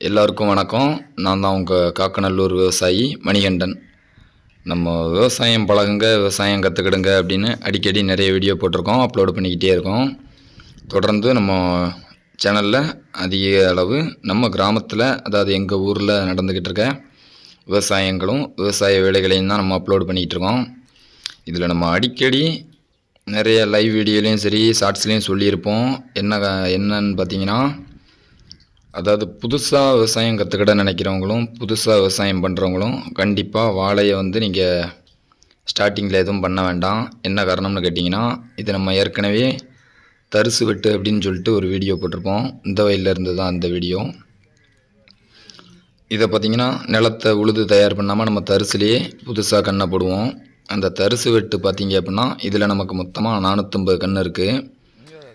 எல்லாருக்கும் வணக்கம். நான் தான் உங்கள் காக்கநல்லூர் விவசாயி மணிகண்டன். நம்ம விவசாயம் பழகுங்க விவசாயம் கற்றுக்கிடுங்க அப்படின்னு அடிக்கடி நிறைய வீடியோ போட்டிருக்கோம் அப்லோடு பண்ணிக்கிட்டே இருக்கோம். தொடர்ந்து நம்ம சேனலில் அதிக அளவு நம்ம கிராமத்தில் அதாவது எங்கள் ஊரில் நடந்துக்கிட்டு இருக்க விவசாயங்களும் விவசாய வேலைகளையும் தான் நம்ம அப்லோடு பண்ணிக்கிட்டு இருக்கோம். இதில் நம்ம அடிக்கடி நிறைய லைவ் வீடியோலையும் சரி ஷார்ட்ஸ்லேயும் சொல்லியிருப்போம். என்ன என்னன்னு பார்த்தீங்கன்னா அதாவது புதுசாக விவசாயம் கற்றுக்கிட நினைக்கிறவங்களும் புதுசாக விவசாயம் பண்ணுறவங்களும் கண்டிப்பாக வாழையை வந்து நீங்கள் ஸ்டார்டிங்கில் எதுவும் பண்ண வேண்டாம். என்ன காரணம்னு கேட்டிங்கன்னா இது நம்ம ஏற்கனவே தரிசு வெட்டு அப்படின்னு சொல்லிட்டு ஒரு வீடியோ போட்டிருப்போம். இந்த வயலிருந்து தான் அந்த வீடியோ. இதை பார்த்தீங்கன்னா நிலத்தை உழுது தயார் பண்ணாமல் நம்ம தரிசுலேயே புதுசாக கண்ணை போடுவோம். அந்த தரிசு வெட்டு பார்த்திங்க அப்படின்னா இதில் நமக்கு மொத்தமாக நானூற்றம்பது கன்று இருக்குது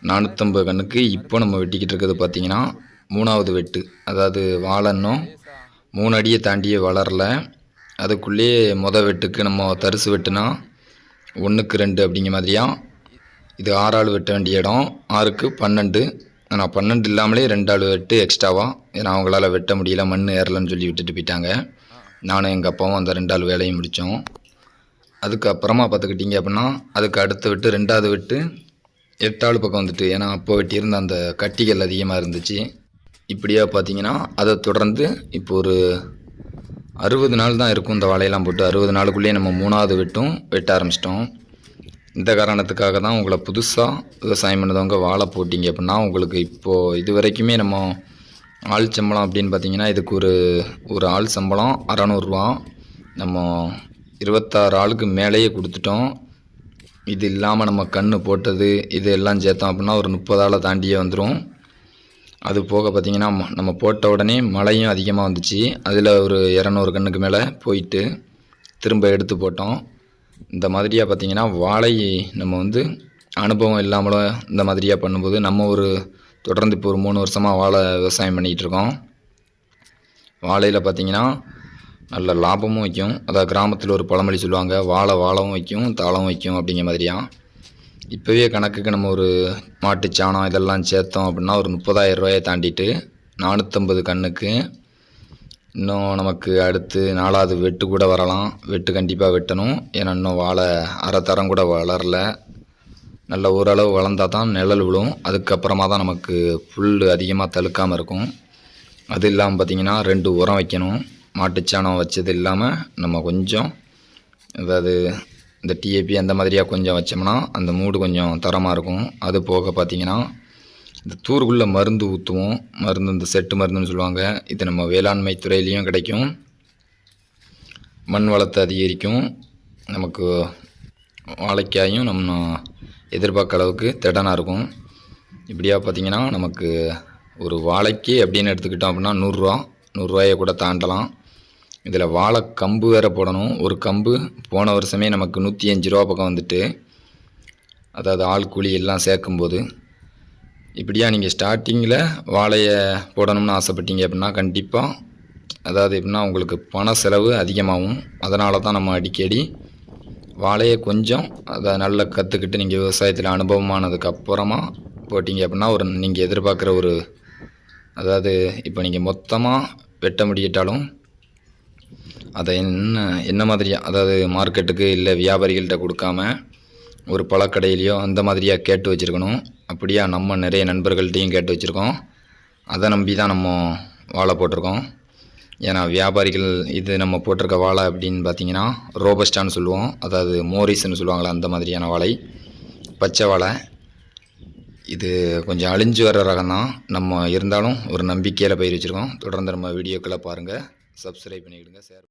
நானூற்றம்பது கண்ணுக்கு இப்போ நம்ம வெட்டிக்கிட்டு இருக்கிறது பார்த்தீங்கன்னா மூணாவது வெட்டு. அதாவது வாழை இன்னும் மூணு அடியை தாண்டியே வளரல. அதுக்குள்ளேயே மொத வெட்டுக்கு நம்ம தரிசு வெட்டுனா ஒன்றுக்கு ரெண்டு அப்படிங்கிற மாதிரியா? இது ஆறு ஆள் வெட்ட வேண்டிய இடம். ஆறுக்கு பன்னெண்டு. ஆனால் பன்னெண்டு இல்லாமலே ரெண்டு ஆள் வெட்டு எக்ஸ்ட்ராவாக ஏன்னா அவங்களால வெட்ட முடியல மண் ஏறலன்னு சொல்லி விட்டுட்டு போயிட்டாங்க. நானும் எங்கள் அப்பாவும் அந்த ரெண்டு ஆள் முடித்தோம் அதுக்கப்புறமா பார்த்துக்கிட்டிங்க அப்படின்னா அதுக்கு அடுத்த விட்டு ரெண்டாவது விட்டு எட்டாள் பக்கம் வந்துட்டு. ஏன்னா அப்போ வெட்டியிருந்த அந்த கட்டிகள் அதிகமாக இருந்துச்சு. இப்படியா பார்த்தீங்கன்னா அதை தொடர்ந்து இப்போ ஒரு அறுபது நாள் தான் இருக்கும் இந்த வாழையெல்லாம் போட்டு. அறுபது நாளுக்குள்ளேயே நம்ம மூணாவது வெட்டும் வெட்ட ஆரம்பிச்சிட்டோம். இந்த காரணத்துக்காக தான் உங்களை புதுசாக விவசாயம் பண்ணதவங்க வாழை போட்டிங்க அப்படின்னா உங்களுக்கு இப்போது இது வரைக்குமே நம்ம ஆள் சம்பளம் அப்படின்னு பார்த்தீங்கன்னா இதுக்கு ஒரு ஒரு ஆள் சம்பளம் அறநூறுவா. நம்ம இருபத்தாறு ஆளுக்கு மேலேயே கொடுத்துட்டோம். இது இல்லாமல் நம்ம கன்று போட்டது இது எல்லாம் சேர்த்தோம் அப்படின்னா ஒரு முப்பது ஆளை தாண்டியே வந்துடும் அது போக பார்த்திங்கன்னா நம்ம போட்ட உடனே மழையும் அதிகமாக வந்துச்சு. அதில் ஒரு இரநூறு கண்ணுக்கு மேலே போயிட்டு திரும்ப எடுத்து போட்டோம். இந்த மாதிரியாக பார்த்திங்கன்னா வாழை நம்ம வந்து அனுபவம் இல்லாமலும் இந்த மாதிரியாக பண்ணும்போது நம்ம ஒரு தொடர்ந்து இப்போ ஒரு மூணு வருஷமாக வாழை விவசாயம் பண்ணிகிட்டு இருக்கோம். வாழையில் பார்த்திங்கன்னா நல்ல லாபமும் வைக்கும். அதாவது கிராமத்தில் ஒரு பழமொழி சொல்லுவாங்க வாழை வாழவும் வைக்கும் தாளம் வைக்கும் அப்படிங்கிற மாதிரியா. இப்போவே கணக்குக்கு நம்ம ஒரு மாட்டுச்சாணம் இதெல்லாம் சேர்த்தோம் அப்படின்னா ஒரு முப்பதாயிரம் ரூபாயை தாண்டிட்டு நானூற்றம்பது கண்ணுக்கு இன்னும் நமக்கு அடுத்து நாலாவது வெட்டு கூட வரலாம். வெட்டு கண்டிப்பாக வெட்டணும். ஏன்னா இன்னும் வாழை அரை தரம் கூட வளரல. நல்ல ஓரளவு வளர்ந்தா தான் நிழல் விழும். அதுக்கப்புறமா தான் நமக்கு புல் அதிகமாக தழுக்காமல் இருக்கும். அது இல்லாமல் பார்த்திங்கன்னா ரெண்டு உரம் வைக்கணும். மாட்டுச்சாணம் வச்சது இல்லாமல் நம்ம கொஞ்சம் அதாவது இந்த டிஏபி அந்த மாதிரியாக கொஞ்சம் வச்சோம்னா அந்த மூடு கொஞ்சம் தரமாக இருக்கும். அது போக பார்த்திங்கன்னா இந்த தூருக்குள்ளே மருந்து ஊற்றுவோம் மருந்து இந்த செட்டு மருந்துன்னு சொல்லுவாங்க. இது நம்ம வேளாண்மை துறையிலையும் கிடைக்கும். மண் வளத்தை அதிகரிக்கும். நமக்கு வாழைக்காயும் நம்ம எதிர்பார்க்க அளவுக்கு திடனாக இருக்கும். இப்படியா பார்த்தீங்கன்னா நமக்கு ஒரு வாழைக்கு அப்படின்னு எடுத்துக்கிட்டோம் அப்படின்னா நூறுரூவா நூறுரூவாயை கூட தாண்டலாம். இதில் வாழை கம்பு வேறு போடணும். ஒரு கம்பு போன வருஷமே நமக்கு நூற்றி அஞ்சு ரூபா பக்கம் வந்துட்டு அதாவது ஆள் கூலி எல்லாம் சேர்க்கும்போது இப்படியா நீங்கள் ஸ்டார்டிங்கில் வாழையை போடணும்னு ஆசைப்பட்டீங்க அப்படின்னா கண்டிப்பாக அதாவது எப்படின்னா உங்களுக்கு பண செலவு அதிகமாகும். அதனால தான் நம்ம அடிக்கடி வாழையை கொஞ்சம் அதை நல்லா கற்றுக்கிட்டு நீங்கள் விவசாயத்தில் அனுபவமானதுக்கு அப்புறமா போட்டிங்க அப்படின்னா ஒரு நீங்கள் எதிர்பார்க்குற ஒரு அதாவது இப்போ நீங்கள் மொத்தமாக வெட்ட முடியிட்டாலும் அதை என்ன என்ன மாதிரியா அதாவது மார்க்கெட்டுக்கு இல்லை வியாபாரிகள்கிட்ட கொடுக்காம ஒரு பழக்கடையிலையோ அந்த மாதிரியாக கேட்டு வச்சுருக்கணும். அப்படியா நம்ம நிறைய நண்பர்கள்ட்டையும் கேட்டு வச்சுருக்கோம். அதை நம்பி தான் நம்ம வாழை போட்டிருக்கோம். ஏன்னா வியாபாரிகள் இது நம்ம போட்டிருக்க வாழை அப்படின்னு பார்த்தீங்கன்னா ரோபஸ்டான்னு சொல்லுவோம். அதாவது மோரிஸ்ன்னு சொல்லுவாங்களே அந்த மாதிரியான வாழை. பச்சை வாழை. இது கொஞ்சம் அழிஞ்சு வர ரகம் தான். நம்ம இருந்தாலும் ஒரு நம்பிக்கையில் பயிர் வச்சுருக்கோம். தொடர்ந்து நம்ம வீடியோக்களை பாருங்கள் சப்ஸ்கிரைப் பண்ணிவிடுங்க ஷேர்